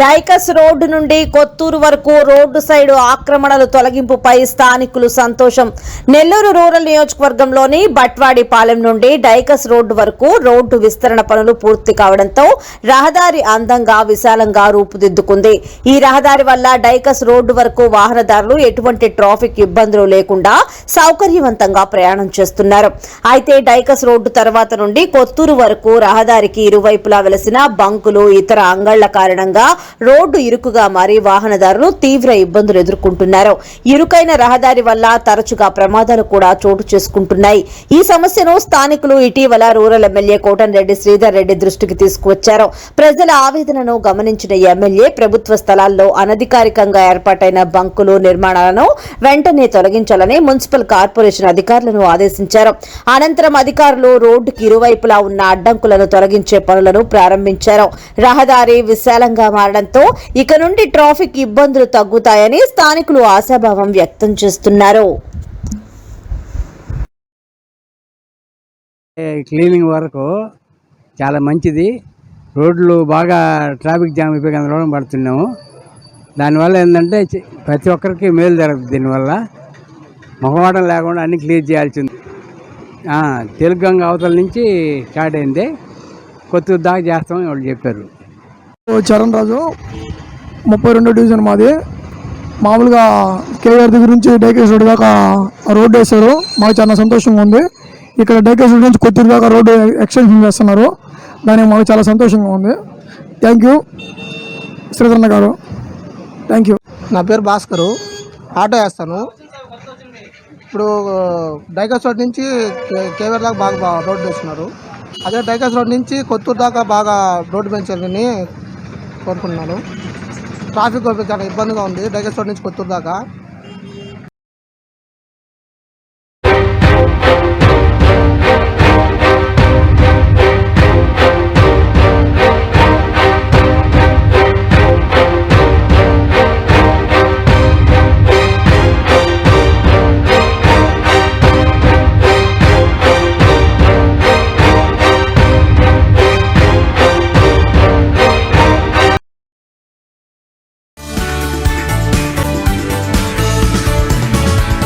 Dykes road నుండి కొత్తూరు వరకు road side ఆక్రమణలు తొలగింపుపై స్థానికులు సంతోషం. నెల్లూరు రూరల్ నియోజకవర్గంలోని బట్వాడిపాలెం నుండి డైకస్ రోడ్డు వరకు రోడ్డు విస్తరణ పనులు పూర్తి కావడంతో రహదారి అందంగా విశాలంగా రూపుదిద్దుకుంది. ఈ రహదారి వల్ల డైకస్ రోడ్డు వరకు వాహనదారులు ఎటువంటి ట్రాఫిక్ ఇబ్బందులు లేకుండా సౌకర్యవంతంగా ప్రయాణం చేస్తున్నారు. అయితే డైకస్ రోడ్డు తర్వాత నుండి కొత్తూరు వరకు రహదారికి ఇరువైపులా వెలసిన బంకులు ఇతర అంగళ్ళ కారణంగా రోడ్డు ఇరుకుగా మారి వాహనదారులు తీవ్ర ఇబ్బందులు ఎదుర్కొంటున్నారు. ఇరుకైన రహదారి వల్ల తరచుగా ప్రమాదాలు కూడా చోటు చేసుకుంటున్నాయి. ఈ సమస్యను స్థానికులు ఇటీవల రూరల్ ఎమ్మెల్యే కోటంరెడ్డి శ్రీధర్ రెడ్డి దృష్టికి తీసుకువచ్చారు. ప్రజల ఆవేదనను గమనించిన ఎమ్మెల్యే ప్రభుత్వ స్థలాల్లో అనధికారికంగా ఏర్పాటైన బంకులు నిర్మాణాలను వెంటనే తొలగించాలని మున్సిపల్ కార్పొరేషన్ అధికారులను ఆదేశించారు. అనంతరం అధికారులు రోడ్డుకి ఇరువైపులా ఉన్న అడ్డంకులను తొలగించే పనులను ప్రారంభించారు. రహదారి విశాలంగా మారడంతో ఇక నుండి ట్రాఫిక్ ఇబ్బందులు తగ్గుతాయని స్థానికులు ఆశాభావం వ్యక్తం చేస్తున్నారు. క్లీనింగ్ వరకు చాలా మంచిది. రోడ్లు బాగా ట్రాఫిక్ జామ్ అయిపోయి అందులో పడుతున్నాము. దానివల్ల ఏంటంటే ప్రతి ఒక్కరికి మేలు జరుగుతుంది దీనివల్ల. మొహమాటం లేకుండా అన్ని క్లియర్ చేయాల్సింది తెలుగు గంగ అవతల నుంచి స్టార్ట్ అయింది. కొత్తూరు దాకా చేస్తామని వాళ్ళు చెప్పారు. చరణ్ రాజు ముప్పై రెండో డివిజన్ మాది. మామూలుగా కేఆర్ దగ్గర నుంచి డైకేస్ రోడ్ దాకా రోడ్డు వేశారు. మాకు చాలా సంతోషంగా ఉంది. ఇక్కడ డైకేస్ రోడ్ నుంచి కొత్తూరు దాకా రోడ్డు ఎక్స్టెన్షన్ చేస్తున్నారు దానికి మాకు చాలా సంతోషంగా ఉంది. థ్యాంక్ యూ శ్రీధరణ గారు. థ్యాంక్ యూ నా పేరు భాస్కరు. ఆటో వేస్తాను. ఇప్పుడు డైకాస్ రోడ్ నుంచి కే- దాకా బాగా రోడ్డు వేస్తున్నారు. అదే డైకాస్ రోడ్ నుంచి కొత్తూరు దాకా బాగా రోడ్డు పెంచాలని కోరుకుంటున్నాను. ట్రాఫిక్ చాలా ఇబ్బందిగా ఉంది. డైకాస్ రోడ్ నుంచి కొత్తూరు దాకా.